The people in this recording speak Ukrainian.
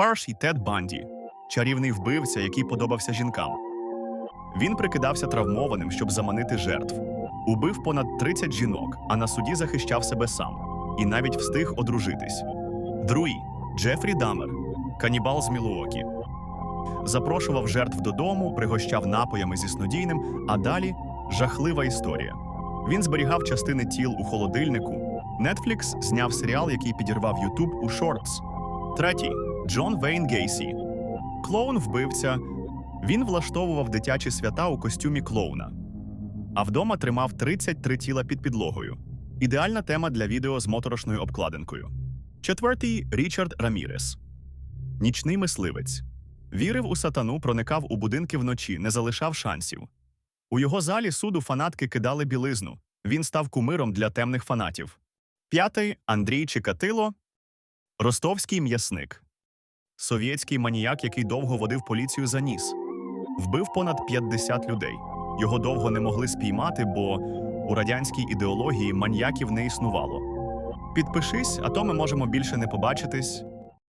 Перший Тед Банді, чарівний вбивця, який подобався жінкам. Він прикидався травмованим, щоб заманити жертв. Убив понад 30 жінок, а на суді захищав себе сам і навіть встиг одружитись. Другий Джефрі Дамер, канібал з Мілуокі. Запрошував жертв додому, пригощав напоями зі снодійним, а далі жахлива історія. Він зберігав частини тіл у холодильнику. Netflix зняв серіал, який підірвав YouTube у Shorts. Третій Джон Вейн Гейсі. Клоун вбивця. Він влаштовував дитячі свята у костюмі клоуна. А вдома тримав 33 тіла під підлогою. Ідеальна тема для відео з моторошною обкладинкою. Четвертий Річард Рамірес. Нічний мисливець. Вірив у сатану, проникав у будинки вночі, не залишав шансів. У його залі суду фанатки кидали білизну. Він став кумиром для темних фанатів. П'ятий Андрій Чикатило. Ростовський м'ясник. Совєтський маніяк, який довго водив поліцію за ніс. Вбив понад 50 людей. Його довго не могли спіймати, бо у радянській ідеології маніяків не існувало. Підпишись, а то ми можемо більше не побачитись.